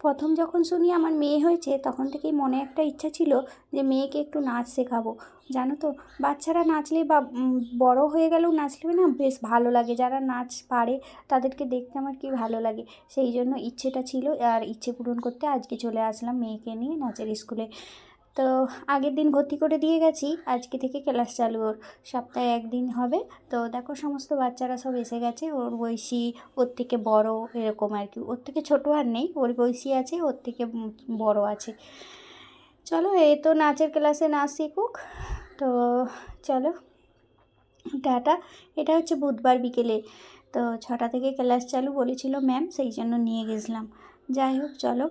প্রথম যখন শুনি আমার মেয়ে হয়েছে, তখন থেকেই মনে একটা ইচ্ছা ছিল যে মেয়েকে একটু নাচ শেখাবো। জানো তো, বাচ্চারা নাচলে বা বড় হয়ে গেলেও নাচলে না বেশ ভালো লাগে। যারা নাচ পারে, তাদেরকে দেখতে আমার কি ভালো লাগে। সেই জন্য ইচ্ছেটা ছিল, আর ইচ্ছে পূরণ করতে আজকে চলে আসলাম মেয়েকে নিয়ে নাচের স্কুলে। তো আগের দিন ভর্তি করে দিয়ে গেছি, আজকে থেকে ক্লাস চালু ওর। সপ্তাহে একদিন হবে। তো দেখো সমস্ত বাচ্চারা সব এসে গেছে, ওর বয়সী, ওর থেকে বড় এরকম আর কি। ওর থেকে ছোটো আর নেই, ওর বয়সী আছে, ওর থেকে বড় আছে। চলো এ তো নাচের ক্লাসে নাচ শিখুক। তো চলো, টাটা। এটা হচ্ছে বুধবার বিকেলে। তো ছটা থেকে ক্লাস চালু বলেছিল ম্যাম, সেই জন্য নিয়ে গেছিলাম। যাই হোক, চলো,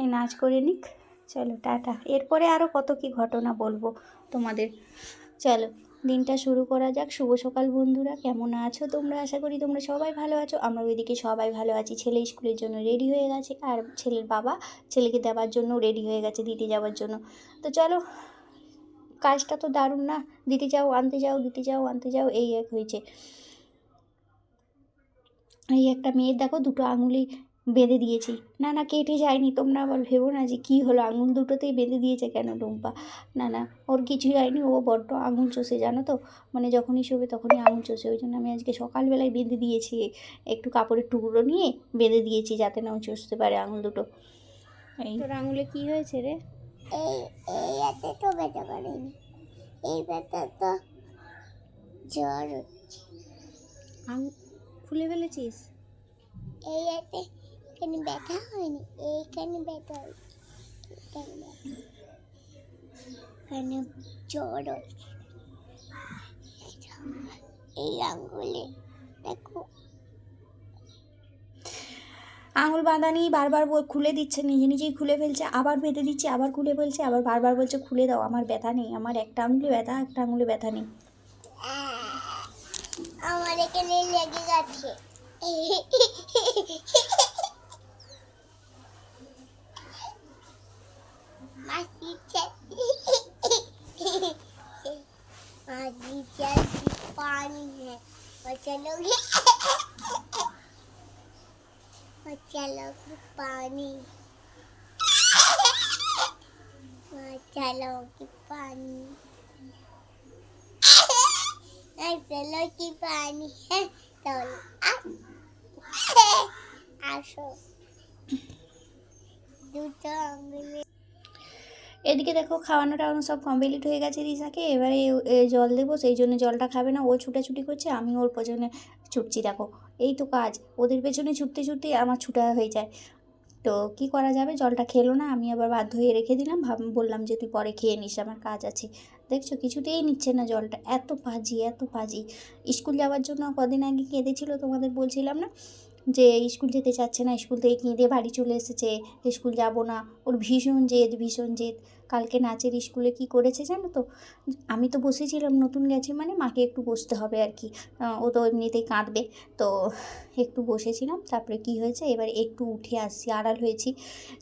এই নাচ করে নিক। চলো, টাটা। এরপরে আরও কত কি ঘটনা বলব তোমাদের। চলো, দিনটা শুরু করা যাক। শুভ সকাল বন্ধুরা, কেমন আছো তোমরা? আশা করি তোমরা সবাই ভালো আছো। আমরা ওইদিকে সবাই ভালো আছি। ছেলে স্কুলের জন্য রেডি হয়ে গেছে, আর ছেলের বাবা ছেলেকে দেওয়ার জন্য রেডি হয়ে গেছে দিতে যাওয়ার জন্য। তো চলো, কাজটা তো দারুণ না? দিতে যাও, আনতে যাও, দিতে যাও, আনতে যাও, এই এক হয়েছে। এই একটা মেয়ের দেখো দুটো আঙুলি বেঁধে দিয়েছি। না না কেটে যায়নি তোমরা আবার ভেবো না যে কী হলো? আঙুল দুটোতেই বেঁধে দিয়েছে কেন টুম্পা? না না ওর কিছুই হয়নি ও বড্ড আঙুল চষে জানো তো? মানে যখনই শোবে তখনই আঙুল চষে ওই জন্য আমি আজকে সকালবেলায় বেঁধে দিয়েছি। একটু কাপড়ের টুকরো নিয়ে বেঁধে দিয়েছি যাতে না ও চষতে পারে আঙুল দুটো। এই। তোর আঙুলে কী হয়েছে রে? এই এই হাতে তো ব্যথা করেনি। এই ব্যথা তো জ্বর হচ্ছে। আঙুল খুলে ফেলেছিস? এই হাতে এখানে ব্যথা হয়নি এইখানে ব্যথা হয়েছে এখানে ব্যথা। এখানে জ্বর এই আঙ্গুলে দেখো আঙুল বাঁধানি বারবার খুলে দিচ্ছে নিজে নিজেই খুলে ফেলছে আবার বেঁধে দিচ্ছে আবার খুলে ফেলছে আবার বারবার বলছে খুলে দাও আমার ব্যথা নেই আমার একটা আঙুলে ব্যথা একটা আঙুলে ব্যথা নেই। আমার এখানে লেগে গেছে। Macam lori. Macam lori pani. Macam lori pani. Macam lori pani. Tolak. Asyik. Duduk ambil. এদিকে দেখো খাওয়ানো টাওয়ানো সব কমপ্লিট হয়ে গেছে রিসাকে। এবারে জল দেবো, সেই জন্য জলটা খাবে না। ও ছুটাছুটি করছে, আমি ওর পেছনে ছুটছি, দেখো। এই তো কাজ, ওদের পেছনে ছুটতে ছুটতে আমার ছুটা হয়ে যায়। তো কি করা যাবে? জলটা খেলো না, আমি আবার বাধ্য হয়ে রেখে দিলাম। ভাব, বললাম যে তুই পরে খেয়ে নিস, আমার কাজ আছে। দেখছ, কিছুতেই নিচ্ছে না জলটা। এত পাজি এত পাজি। স্কুল যাওয়ার জন্য কদিন আগে কেঁদেছিল, তোমাদের বলছিলাম না? যে স্কুল যেতে চাচ্ছে না, স্কুল থেকে কেঁদে বাড়ি চলে এসেছে স্কুল যাব না, ওর ভীষণ জেদ ভীষণ জেদ। কালকে নাচের স্কুলে কি করেছে জানো তো? আমি তো বসেছিলাম, নতুন গেছে মানে মাকে একটু বসতে হবে আর কি। ও তো এমনিতেই কাঁদবে। তো একটু বসেছিলাম, তারপরে কি হয়েছে? এবার একটু উঠে আসছি, আড়াল হয়েছি।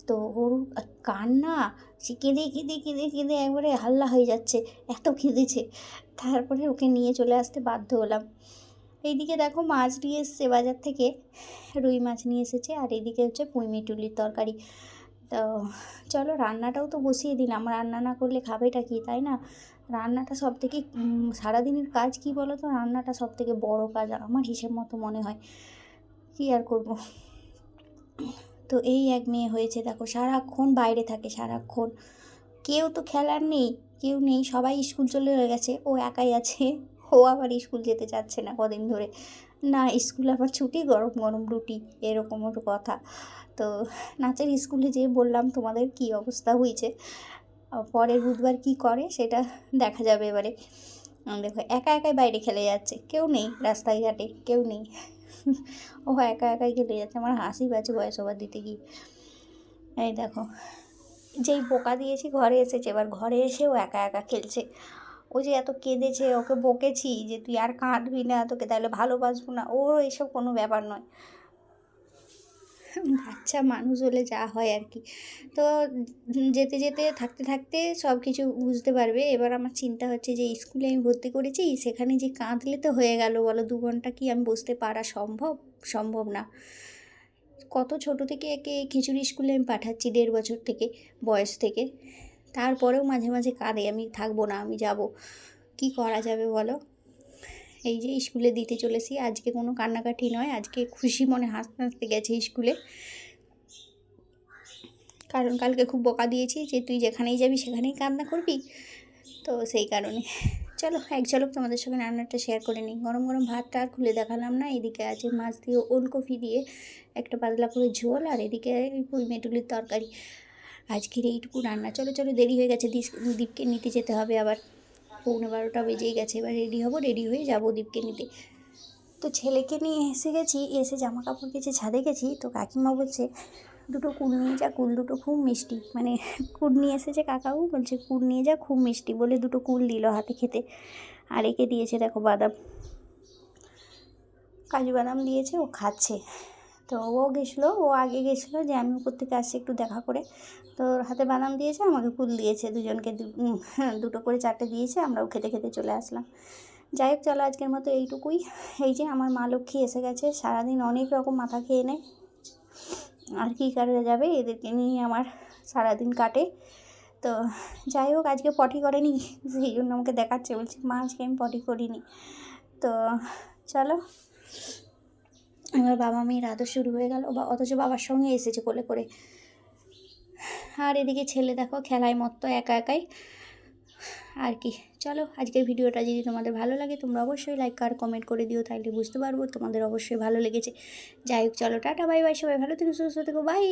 তো ওর কান্না, সে কেঁদে কেঁদে কেঁদে কেঁদে একবারে হাল্লা হয়ে যাচ্ছে, এত কেঁদেছে। তারপরে ওকে নিয়ে চলে আসতে বাধ্য হলাম। এইদিকে দেখো মাছ নিয়ে এসছে বাজার থেকে। রুই মাছ নিয়ে এসেছে আর এইদিকে হচ্ছে পুঁইমিটুলির তরকারি। তো চলো রান্নাটাও তো বসিয়ে দিলাম। রান্না না করলে খাবেটা কি, তাই না? রান্নাটা সব থেকে সারাদিনের কাজ কি বলো তো রান্নাটা সব থেকে বড় কাজ আমার হিসেব মতো মনে হয়। কি আর করব? তো এই এক মেয়ে হয়েছে, দেখো সারাক্ষণ বাইরে থাকে, সারাক্ষণ। কেউ তো খেলার নেই, কেউ নেই, সবাই স্কুল চলে গেছে, ও একাই আছে। ও আবার স্কুল যেতে চাচ্ছে না কদিন ধরে। না, স্কুল আবার ছুটি, গরম গরম রুটি, এরকম ওর কথা। তো নাচের স্কুলে যেয়ে বললাম, তোমাদের কি অবস্থা হয়েছে? পরের বুধবার কি করে? সেটা দেখা যাবে এবারে। দেখো, একা একাই বাইরে খেলে যাচ্ছে। কেউ নেই রাস্তায় ঘাটে কেউ নেই। ও একা একাই খেলে যাচ্ছে। আমার হাসি পাচ্ছে বয়স ওভার দিতে গিয়ে। এই দেখো, যেই বোকা দিয়েছি, ঘরে এসেছে। এবার ঘরে এসেও একা একা খেলছে। ও যে এত কেঁদেছে, ওকে বকেছি যে তুই আর কাঁদবি না, তোকে তাহলে ভালোবাসবো না। ও এসব কোনো ব্যাপার নয়। বাচ্চা মানুষ হলে যা হয় আর কি। তো যেতে যেতে, থাকতে থাকতে সব কিছু বুঝতে পারবে। এবার আমার চিন্তা হচ্ছে যে স্কুলে আমি ভর্তি করেছি, সেখানে যে কাঁদলে তো হয়ে গেল, বলো দু ঘণ্টা কি আমি বসতে পারা সম্ভব? সম্ভব না। কত ছোট থেকে একে খিচুড়ি স্কুলে আমি পাঠাচ্ছি দেড় বছর থেকে, বয়স থেকে। তারপরেও মাঝে মাঝে কাঁদে, আমি থাকব না, আমি যাব। কি করা যাবে বলো? এই যে স্কুলে দিতে চলেছি, আজকে কোনো কান্নাকাটি নয়, আজকে খুশি মনে হাসতে হাসতে গেছে স্কুলে। কারণ কালকে খুব বকা দিয়েছি যে তুই যেখানেই যাবি সেখানেই কান্না করবি। তো সেই কারণে। চলো, এক ঝলক তোমাদের সঙ্গে রান্নাটা শেয়ার করে নিই। গরম গরম ভাতটা আর খুলে দেখালাম না, এদিকে আছে মাছ দিয়ে ওলকপি দিয়ে একটা পাতলা করে ঝোল, আর এদিকে ওই মেটুলির তরকারি। আজকের এইটুকু রান্না। চলো চলো, দেরি হয়ে গেছে। দীপকে নিতে যেতে হবে আবার। পৌনে বারোটা বেজেই গেছে। এবার রেডি হব রেডি হয়ে যাব দীপকে নিতে। তো ছেলেকে নিয়ে এসে গেছি, এসে জামা কাপড় কেচে ছাদে গেছি। তো কাকিমা বলছে, দুটো কুল নিয়ে যা, কুল দুটো খুব মিষ্টি। মানে কুল নিয়ে এসেছে কাকাও, বলছে, কুল নিয়ে যা, খুব মিষ্টি। বলে দুটো কুল দিল হাতে খেতে। আর একে দিয়েছে, দেখো, বাদাম। কাজু বাদাম দিয়েছে, ও খাচ্ছে। তো ও গেছিল, ও আগে গেছিল যে আমি উপর থেকে আসছি একটু দেখা করে। তো ওর হাতে বাদাম দিয়েছে, আমাকে ফুল দিয়েছে, দুজনকে দুটো করে চারটে দিয়েছে আমরাও খেতে খেতে চলে আসলাম। যাই হোক, চলো আজকের মতো এইটুকুই। এই যে আমার মা লক্ষ্মী এসে গেছে, সারাদিন অনেক রকম মাথা খেয়ে নেয়। আর কী করা যাবে, এদেরকে নিয়ে আমার সারাদিন কাটে। তো যাই হোক, আজকে পটি করেনি, সেই জন্য আমাকে দেখাচ্ছে, বলছে, মা, আজকে আমি পটি করিনি। তো চলো। আমার বাবা মেয়ের আদর শুরু হয়ে গেল, বা অথচ বাবার সঙ্গে এসেছে কোলে করে। আর এদিকে ছেলে দেখো, খেলায় মত্ত, একা একাই। আর কি, চলো আজকের ভিডিওটা যদি তোমাদের ভালো লাগে, তোমরা অবশ্যই লাইক আর কমেন্ট করে দিও তাহলে বুঝতে পারব তোমাদের অবশ্যই ভালো লেগেছে। যাই হোক, চলো টাটা বাই বাই সবাই ভালো থেকো, সুস্থ থেকো বাই